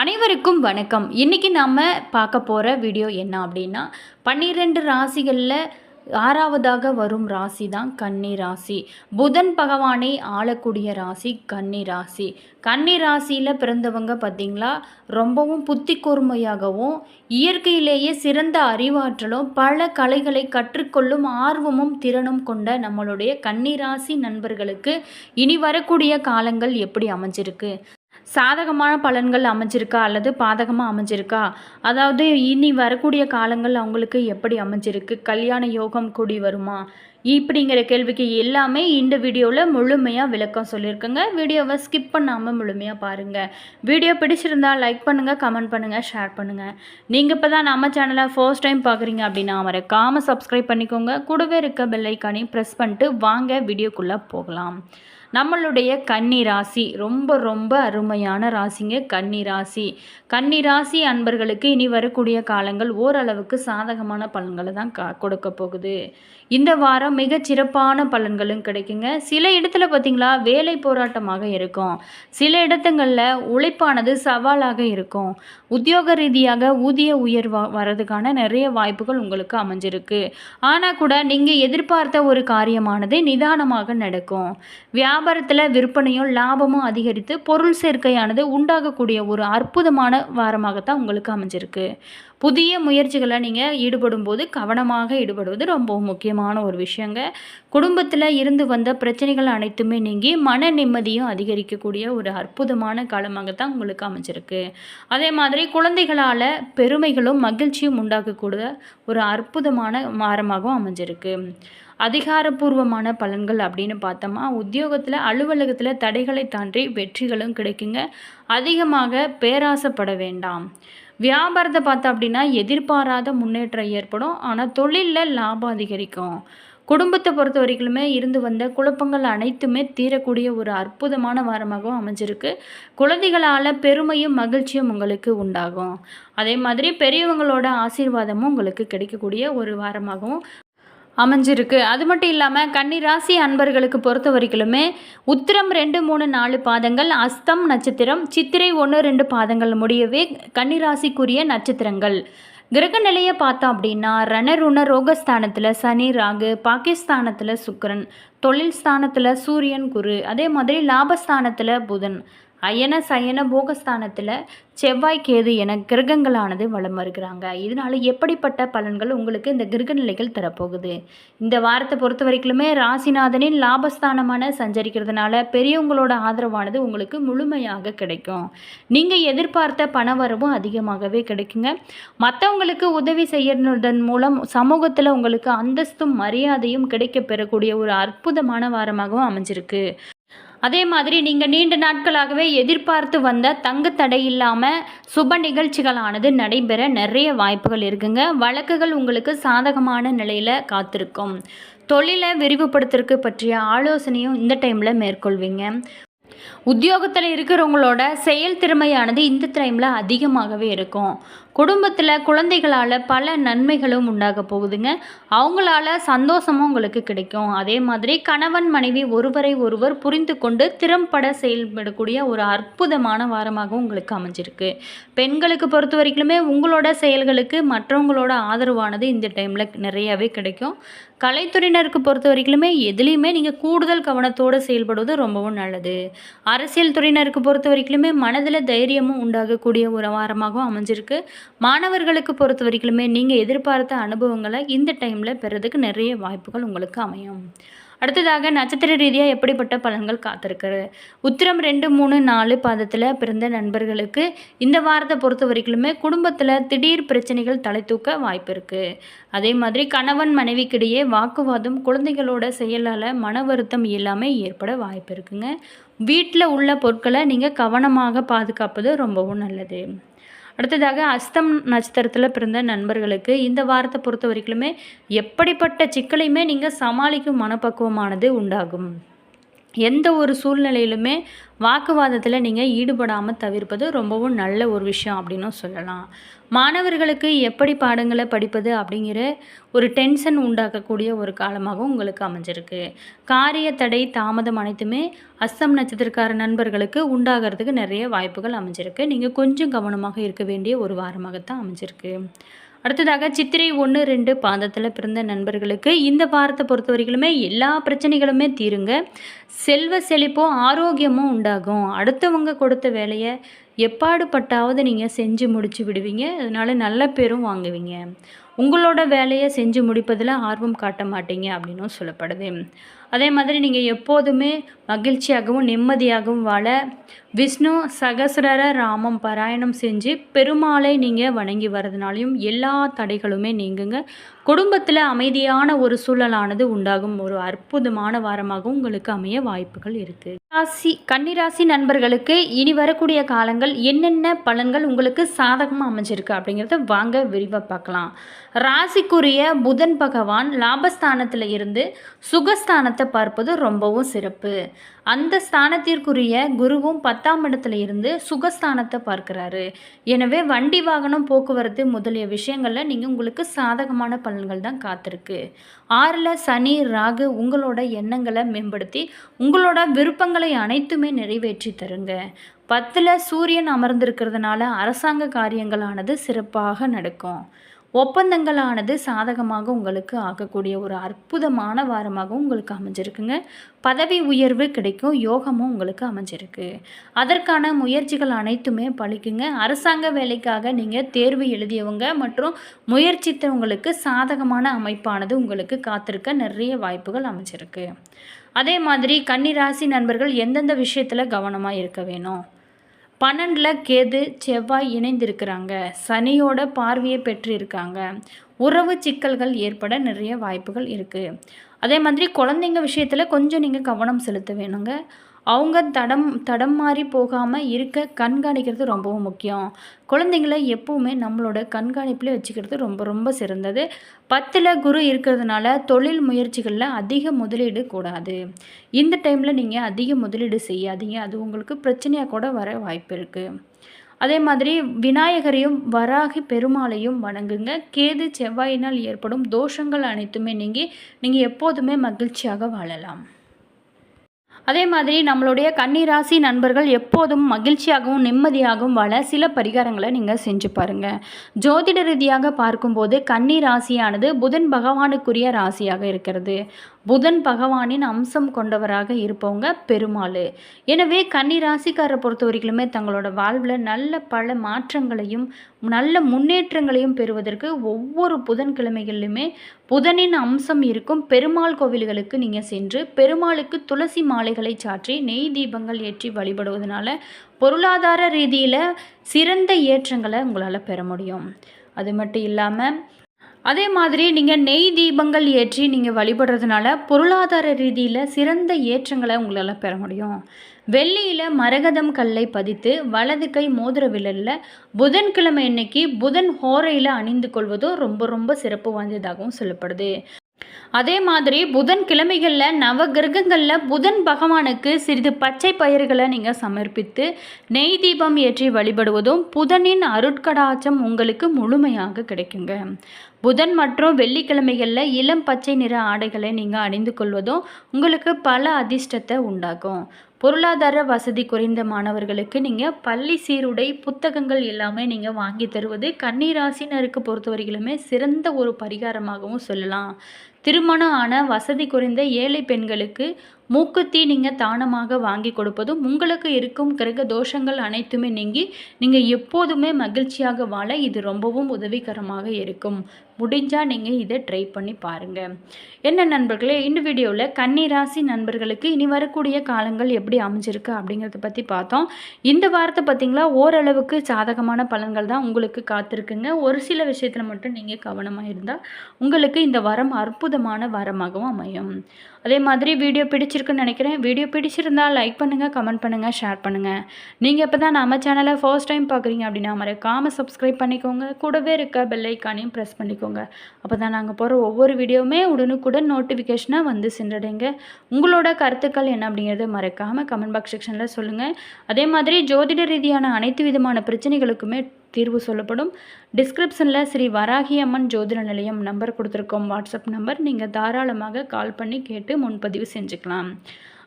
அனைவருக்கும் வணக்கம். இன்றைக்கி நம்ம பார்க்க போகிற வீடியோ என்ன அப்படின்னா பன்னிரெண்டு ராசிகளில் ஆறாவதாக வரும் ராசி தான் கன்னி ராசி. புதன் பகவானை ஆளக்கூடிய ராசி கன்னி ராசி. கன்னி ராசியில் பிறந்தவங்க பார்த்திங்களா ரொம்பவும் புத்தி கூர்மையாகவும் இயற்கையிலேயே சிறந்த அறிவாற்றலும் பல கலைகளை கற்றுக்கொள்ளும் ஆர்வமும் திறனும் கொண்ட நம்மளுடைய கன்னி ராசி நண்பர்களுக்கு இனி வரக்கூடிய காலங்கள் எப்படி அமைஞ்சிருக்கு? சாதகமான பலன்கள் அமைஞ்சிருக்கா அல்லது பாதகமாக அமைஞ்சிருக்கா? அதாவது இனி வரக்கூடிய காலங்கள் அவங்களுக்கு எப்படி அமைஞ்சிருக்கு? கல்யாண யோகம் கூடி வருமா? இப்படிங்கிற கேள்விக்கு எல்லாமே இந்த வீடியோவில் முழுமையாக விளக்கம் சொல்லியிருக்கேங்க. வீடியோவை ஸ்கிப் பண்ணாமல் முழுமையாக பாருங்கள் வீடியோ பிடிச்சிருந்தால் லைக் பண்ணுங்கள் கமெண்ட் பண்ணுங்கள் ஷேர் பண்ணுங்கள் நீங்கள் இப்போ தான் நம்ம சேனலை ஃபர்ஸ்ட் டைம் பார்க்குறீங்க அப்படின்னா மறக்காமல் சப்ஸ்கிரைப் பண்ணிக்கோங்க. கூடவே இருக்க பெல் ப்ரெஸ் பண்ணிட்டு வாங்க வீடியோக்குள்ளே போகலாம். நம்மளுடைய கன்னி ராசி ரொம்ப ரொம்ப அருமையான ராசிங்க கன்னி ராசி. கன்னி ராசி அன்பர்களுக்கு இனி வரக்கூடிய காலங்கள் ஓரளவுக்கு சாதகமான பலன்களை தான் கா கொடுக்க போகுது. இந்த வாரம் மிகச் சிறப்பான பலன்களும் கிடைக்குங்க. சில இடத்துல பார்த்திங்களா வேலை போராட்டமாக இருக்கும். சில இடத்துங்களில் உழைப்பானது சவாலாக இருக்கும். உத்தியோக ரீதியாக ஊதிய உயர்வா வரதுக்கான நிறைய வாய்ப்புகள் உங்களுக்கு அமைஞ்சிருக்கு. ஆனால் கூட நீங்கள் எதிர்பார்த்த ஒரு காரியமானது நிதானமாக நடக்கும். வியாபாரத்தில் விற்பனையும் லாபமும் அதிகரித்து பொருள் சேர்க்கையானது உண்டாகக்கூடிய ஒரு அற்புதமான வாரமாகத்தான் உங்களுக்கு அமைஞ்சிருக்கு. புதிய முயற்சிகளை நீங்கள் ஈடுபடும் போது கவனமாக ஈடுபடுவது ரொம்பவும் முக்கியமான ஒரு விஷயங்க. குடும்பத்தில் இருந்து வந்த பிரச்சனைகள் அனைத்துமே நீங்கி மன நிம்மதியும் அதிகரிக்கக்கூடிய ஒரு அற்புதமான காலமாகத்தான் உங்களுக்கு அமைஞ்சிருக்கு. அதே மாதிரி குழந்தைகளால் பெருமைகளும் மகிழ்ச்சியும் உண்டாக்கக்கூடிய ஒரு அற்புதமான வாரமாகவும் அமைஞ்சிருக்கு. அதிகாரப்பூர்வமான பலன்கள் அப்படின்னு பார்த்தோமா உத்தியோகத்தில் அலுவலகத்தில் தடைகளை தாண்டி வெற்றிகளும் கிடைக்குங்க. அதிகமாக பேராசைப்பட வேண்டாம். வியாபாரத்தை பார்த்தா அப்படின்னா எதிர்பாராத முன்னேற்றம் ஏற்படும். ஆனால் தொழிலில் லாபம் அதிகரிக்கும். குடும்பத்தை பொறுத்த வரைக்குமே இருந்து வந்த குழப்பங்கள் அனைத்துமே தீரக்கூடிய ஒரு அற்புதமான வாரமாகவும் அமைஞ்சிருக்கு. குழந்தைகளால் பெருமையும் மகிழ்ச்சியும் உங்களுக்கு உண்டாகும். அதே மாதிரி பெரியவங்களோட ஆசீர்வாதமும் உங்களுக்கு கிடைக்கக்கூடிய ஒரு வாரமாகவும் அமைஞ்சிருக்கு. அது மட்டும் இல்லாமல் கன்னி ராசி அன்பர்களுக்கு பொறுத்த வரைக்குமே உத்திரம் ரெண்டு மூணு நாலு பாதங்கள் அஸ்தம் நட்சத்திரம் சித்திரை ஒன்று ரெண்டு பாதங்கள் முடியவே கன்னிராசிக்குரிய நட்சத்திரங்கள். கிரக நிலையை பார்த்தோம் அப்படின்னா ரணருண ரோகஸ்தானத்தில் சனி ராகு பாகிஸ்தானத்தில் சுக்கரன் தொழில் ஸ்தானத்தில் சூரியன் குரு அதே மாதிரி லாபஸ்தானத்தில் புதன். அயன சயன போகஸ்தானத்தில் செவ்வாய் கேது என கிரகங்களானது வளம் வருகிறாங்க. இதனால் எப்படிப்பட்ட பலன்கள் உங்களுக்கு இந்த கிரக நிலைகள் தரப்போகுது? இந்த வாரத்தை பொறுத்த வரைக்குமே ராசிநாதனின் லாபஸ்தானமான சஞ்சரிக்கிறதுனால பெரியவங்களோட ஆதரவானது உங்களுக்கு முழுமையாக கிடைக்கும். நீங்கள் எதிர்பார்த்த பண வரவும் அதிகமாகவே கிடைக்குங்க. மற்றவங்களுக்கு உதவி செய்யறதன் மூலம் சமூகத்தில் உங்களுக்கு அந்தஸ்தும் மரியாதையும் கிடைக்க பெறக்கூடிய ஒரு அற்புதமான வாரமாகவும் அமைஞ்சிருக்கு. அதே மாதிரி நீங்கள் நீண்ட நாட்களாகவே எதிர்பார்த்து வந்த தங்கு தடை இல்லாமல் சுப நிகழ்ச்சிகளானது நடைபெற நிறைய வாய்ப்புகள் இருக்குங்க. வழக்குகள் உங்களுக்கு சாதகமான நிலையில் காத்திருக்கும். தொழிலை விரிவுபடுத்துறதுக்கு பற்றிய ஆலோசனையும் இந்த டைமில் மேற்கொள்வீங்க. உத்தியோகத்தில் இருக்கிறவங்களோட செயல் திறமையானது இந்த டைமில் அதிகமாகவே இருக்கும். குடும்பத்தில் குழந்தைகளால் பல நன்மைகளும் உண்டாக போகுதுங்க. அவங்களால சந்தோஷமும் உங்களுக்கு கிடைக்கும். அதே மாதிரி கணவன் மனைவி ஒருவரை ஒருவர் புரிந்து கொண்டு திறம்பட செயல்படக்கூடிய ஒரு அற்புதமான வாரமாகவும் உங்களுக்கு அமைஞ்சிருக்கு. பெண்களுக்கு பொறுத்த வரைக்குமே உங்களோட செயல்களுக்கு மற்றவங்களோட ஆதரவானது இந்த டைமில் நிறையவே கிடைக்கும். கலைத்துறையினருக்கு பொறுத்த வரைக்குமே எதுலேயுமே நீங்கள் கூடுதல் கவனத்தோடு செயல்படுவது ரொம்பவும் நல்லது. அரசியல் துறையினருக்கு பொறுத்த வரைக்குமே மனதில் தைரியமும் உண்டாகக்கூடிய ஒரு வாரமாகவும் அமைஞ்சிருக்கு. மாணவர்களுக்கு பொறுத்த வரைக்குமே நீங்கள் எதிர்பார்த்த அனுபவங்களை இந்த டைமில் பெறதுக்கு நிறைய வாய்ப்புகள் உங்களுக்கு அமையும். அடுத்ததாக நட்சத்திர ரீதியாக எப்படிப்பட்ட பலன்கள் காத்திருக்கிறது? உத்திரம் ரெண்டு மூணு நாலு பாதத்தில் பிறந்த நண்பர்களுக்கு இந்த வாரத்தை பொறுத்த வரைக்குமே குடும்பத்தில் திடீர் பிரச்சனைகள் தலை தூக்க வாய்ப்பு இருக்குது அதே மாதிரி கணவன் மனைவிக்கிடையே வாக்குவாதம் குழந்தைகளோட செயலால் மன வருத்தம் எல்லாமே ஏற்பட வாய்ப்பு இருக்குங்க. வீட்டில் உள்ள பொருட்களை நீங்கள் கவனமாக பாதுகாப்பது ரொம்பவும் நல்லது. அடுத்ததாக அஸ்தம் நட்சத்திரத்தில் பிறந்த நண்பர்களுக்கு இந்த வாரத்தை பொறுத்த வரைக்குமே எப்படிப்பட்ட சிக்கலையுமே நீங்கள் சமாளிக்கும் மனப்பக்குவமானது உண்டாகும். எந்த ஒரு சூழ்நிலையிலுமே வாக்குவாதத்தில் நீங்கள் ஈடுபடாமல் தவிர்ப்பது ரொம்பவும் நல்ல ஒரு விஷயம் அப்படின்னும் சொல்லலாம். மாணவர்களுக்கு எப்படி பாடங்களை படிப்பது அப்படிங்கிற ஒரு டென்ஷன் உண்டாக்கக்கூடிய ஒரு காலமாகவும் உங்களுக்கு அமைஞ்சிருக்கு. காரிய தடை தாமதம் அனைத்துமே அஸ்தம் நட்சத்திரக்கார நண்பர்களுக்கு உண்டாகிறதுக்கு நிறைய வாய்ப்புகள் அமைஞ்சிருக்கு. நீங்கள் கொஞ்சம் கவனமாக இருக்க வேண்டிய ஒரு வாரமாகத்தான் அமைஞ்சிருக்கு. அடுத்ததாக சித்திரை ஒன்று ரெண்டு பாதத்தில் பிறந்த நண்பர்களுக்கு இந்த வாரத்தை பொறுத்த வரைக்குமே எல்லா பிரச்சனைகளுமே தீருங்க. செல்வ செழிப்பும் ஆரோக்கியமும் உண்டாகும். அடுத்தவங்க கொடுத்த வேலையை எப்பாடுபட்டாவது நீங்கள் செஞ்சு முடிச்சு விடுவீங்க. அதனால நல்ல பேரும் வாங்குவீங்க. உங்களோட வேலையை செஞ்சு முடிப்பதில் ஆர்வம் காட்ட மாட்டீங்க அப்படின்னும் சொல்லப்படுது. அதே மாதிரி நீங்கள் எப்போதுமே மகிழ்ச்சியாகவும் நிம்மதியாகவும் வாழ விஷ்ணு சகசிரர ராமம் பாராயணம் செஞ்சு பெருமாளை நீங்கள் வணங்கி வரதுனாலையும் எல்லா தடைகளுமே நீங்குங்க. குடும்பத்தில் அமைதியான ஒரு சூழலானது உண்டாகும். ஒரு அற்புதமான வாரமாகவும் உங்களுக்கு அமைய வாய்ப்புகள் இருக்குது ராசி கன்னிராசி நண்பர்களுக்கு இனி வரக்கூடிய காலங்கள் என்னென்ன பலன்கள் உங்களுக்கு சாதகமாக அமைஞ்சிருக்கு அப்படிங்கிறத வாங்க விரிவாக பார்க்கலாம். ராசிக்குரிய புதன் பகவான் லாபஸ்தானத்தில் இருந்து சுகஸ்தானத்தை பார்ப்பது ரொம்பவும் சிறப்பு. அந்த ஸ்தானத்திற்குரிய குருவும் பத்தாம் இடத்துல இருந்து சுகஸ்தானத்தை பார்க்குறாரு. எனவே வண்டி வாகனம் போக்குவரத்து முதலிய விஷயங்களில் நீங்கள் உங்களுக்கு சாதகமான பலன்கள் தான் காத்திருக்கு. ஆறில் சனி ராகு உங்களோட எண்ணங்களை மேம்படுத்தி உங்களோட விருப்பங்களை அனைத்துமே நிறைவேற்றி தருங்க. பத்தில் சூரியன் அமர்ந்திருக்கிறதுனால அரசாங்க காரியங்களானது சிறப்பாக நடக்கும். ஒப்பந்தங்களானது சாதகமாக உங்களுக்கு ஆகக்கூடிய ஒரு அற்புதமான வாரமாகவும் உங்களுக்கு அமைஞ்சிருக்குங்க. பதவி உயர்வு கிடைக்கும் யோகமும் உங்களுக்கு அமைஞ்சிருக்கு. அதற்கான முயற்சிகள் அனைத்துமே பழிக்குங்க. அரசாங்க வேலைக்காக நீங்கள் தேர்வு எழுதியவங்க மற்றும் முயற்சித்தவங்களுக்கு சாதகமான அமைப்பானது உங்களுக்கு காத்திருக்க நிறைய வாய்ப்புகள் அமைஞ்சிருக்கு. அதே மாதிரி கன்னிராசி நண்பர்கள் எந்தெந்த விஷயத்தில் கவனமாக இருக்க வேணும்? பன்னெண்டில் கேது செவ்வாய் இணைந்திருக்கிறாங்க. சனியோட பார்வையை பெற்றிருக்காங்க. உறவு சிக்கல்கள் ஏற்பட நிறைய வாய்ப்புகள் இருக்குது அதே மாதிரி குழந்தைங்க விஷயத்தில் கொஞ்சம் நீங்கள் கவனம் செலுத்த வேணுங்க. அவங்க தடம் தடம் மாறி போகாமல் இருக்க கண்காணிக்கிறது ரொம்பவும் முக்கியம். குழந்தைங்கள எப்போவுமே நம்மளோட கண்காணிப்பில் வச்சுக்கிறது ரொம்ப ரொம்ப சிறந்தது. பத்தில் குரு இருக்கிறதுனால தொழில் முயற்சிகளில் அதிக முதலீடு கூடாது. இந்த டைமில் நீங்கள் அதிக முதலீடு செய்யாதீங்க. அது உங்களுக்கு பிரச்சனையாக கூட வர வாய்ப்பு இருக்குது அதே மாதிரி விநாயகரையும் வராகி பெருமாளையும் வணங்குங்க. கேது செவ்வாயினால் ஏற்படும் தோஷங்கள் அனைத்துமே நீங்கி நீங்கள் எப்போதுமே மகிழ்ச்சியாக வாழலாம். அதே மாதிரி நம்மளுடைய கன்னிராசி நண்பர்கள் எப்போதும் மகிழ்ச்சியாகவும் நிம்மதியாகவும் வாழ சில பரிகாரங்களை நீங்கள் செஞ்சு பாருங்கள் ஜோதிட ரீதியாக பார்க்கும்போது கன்னி ராசியானது புதன் பகவானுக்குரிய ராசியாக இருக்கிறது. புதன் பகவானின் அம்சம் கொண்டவராக இருப்பவங்க பெருமாள். எனவே கன்னி ராசிக்காரரை பொறுத்த வரைக்குமே தங்களோட வாழ்வில் நல்ல பல மாற்றங்களையும் நல்ல முன்னேற்றங்களையும் பெறுவதற்கு ஒவ்வொரு புதன்கிழமைகளிலுமே புதனின் அம்சம் இருக்கும் பெருமாள் கோவில்களுக்கு நீங்கள் சென்று பெருமாளுக்கு துளசி மாலைகளை சாற்றி நெய் தீபங்கள் ஏற்றி வழிபடுவதனால பொருளாதார ரீதியில் சிறந்த ஏற்றங்களை உங்களால் பெற முடியும். அது மட்டும் இல்லாமல் அதே மாதிரி நீங்கள் நெய் தீபங்கள் ஏற்றி நீங்கள் வழிபடுறதுனால பொருளாதார ரீதியில் சிறந்த ஏற்றங்களை உங்களால் பெற முடியும். வெள்ளியில் மரகதம் கல்லை பதித்து வலது கை மோதிர விரலில் புதன்கிழமை இன்னைக்கு புதன் ஹோரையில் அணிந்து கொள்வதும் ரொம்ப ரொம்ப சிறப்பு வாய்ந்ததாகவும் சொல்லப்படுது. அதே மாதிரி புதன் கிழமைகளில் நவ கிரகங்களில் புதன் பகவானுக்கு சிறிது பச்சை பயிர்களை நீங்கள் சமர்ப்பித்து நெய் தீபம் ஏற்றி வழிபடுவதும் புதனின் அருட்கடாச்சம் உங்களுக்கு முழுமையாக கிடைக்குங்க. புதன் மற்றும் வெள்ளிக்கிழமைகளில் இளம் பச்சை நிற ஆடைகளை நீங்கள் அணிந்து கொள்வதும் உங்களுக்கு பல அதிர்ஷ்டத்தை உண்டாகும் பொருளாதார வசதி குறைந்த மாணவர்களுக்கு நீங்கள் பள்ளி சீருடை புத்தகங்கள் எல்லாமே நீங்கள் வாங்கி தருவது கன்னிராசினருக்கு பொறுத்தவரையிலுமே சிறந்த ஒரு பரிகாரமாகவும் சொல்லலாம். திருமணம் ஆன வசதி குறைந்த ஏழை பெண்களுக்கு மூக்குத்தி நீங்கள் தானமாக வாங்கி கொடுப்பதும் உங்களுக்கு இருக்கும் கிரக தோஷங்கள் அனைத்துமே நீங்கி நீங்கள் எப்போதுமே மகிழ்ச்சியாக வாழ இது ரொம்பவும் உதவிகரமாக இருக்கும். முடிஞ்சால் நீங்கள் இதை ட்ரை பண்ணி பாருங்கள் என்ன நண்பர்களே இந்த வீடியோவில் கன்னிராசி நண்பர்களுக்கு இனி வரக்கூடிய காலங்கள் எப்படி அமைஞ்சிருக்கு அப்படிங்கிறத பற்றி பார்த்தோம். இந்த வாரத்தை பார்த்திங்களா ஓரளவுக்கு சாதகமான பலன்கள் தான் உங்களுக்கு காத்திருக்குங்க. ஒரு சில விஷயத்தில் மட்டும் நீங்கள் கவனமாக இருந்தால் உங்களுக்கு இந்த வாரம் அற்புதமான வாரமாகவும் அமையும். அதே மாதிரி வீடியோ பிடிச்சிருக்குன்னு நினைக்கிறேன். வீடியோ பிடிச்சிருந்தால் லைக் பண்ணுங்கள் கமெண்ட் பண்ணுங்கள் ஷேர் பண்ணுங்கள் நீங்கள் இப்போ தான் நம்ம சேனலை ஃபர்ஸ்ட் டைம் பார்க்குறீங்க அப்படின்னா மறக்காமல் சப்ஸ்கிரைப் பண்ணிக்கோங்க. கூடவே இருக்க பெல்லைக்கானையும் ப்ரெஸ் பண்ணிக்கோங்க. அப்போ தான் நாங்கள் போகிற ஒவ்வொரு வீடியோவுமே உடனுக்குடன் நோட்டிஃபிகேஷனாக வந்து சென்றடைங்க. உங்களோட கருத்துக்கள் என்ன அப்படிங்கிறத மறக்காமல் கமெண்ட் பாக்ஸ் செக்ஷனில் சொல்லுங்கள் அதே மாதிரி ஜோதிட ரீதியான அனைத்து விதமான பிரச்சனைகளுக்குமே தீர்வு சொல்லப்படும். டிஸ்கிரிப்ஷனில் ஸ்ரீ வராகி அம்மன் ஜோதிட நிலையம் நம்பர் கொடுத்துருக்கோம். வாட்ஸ்அப் நம்பர் நீங்கள் தாராளமாக கால் பண்ணி கேட்டு முன்பதிவு செஞ்சுக்கலாம்.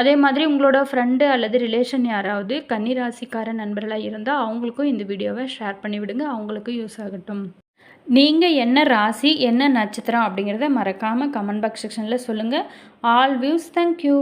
அதே மாதிரி உங்களோட ஃப்ரெண்டு அல்லது ரிலேஷன் யாராவது கன்னிராசிக்கார நண்பர்களாக இருந்தால் அவங்களுக்கும் இந்த வீடியோவை ஷேர் பண்ணிவிடுங்க அவங்களுக்கும் யூஸ் ஆகட்டும். நீங்கள் என்ன ராசி என்ன நட்சத்திரம் அப்படிங்கிறத மறக்காமல் கமெண்ட் பாக்ஸ் செக்ஷனில் சொல்லுங்கள் ஆல் வியூஸ் தேங்க்யூ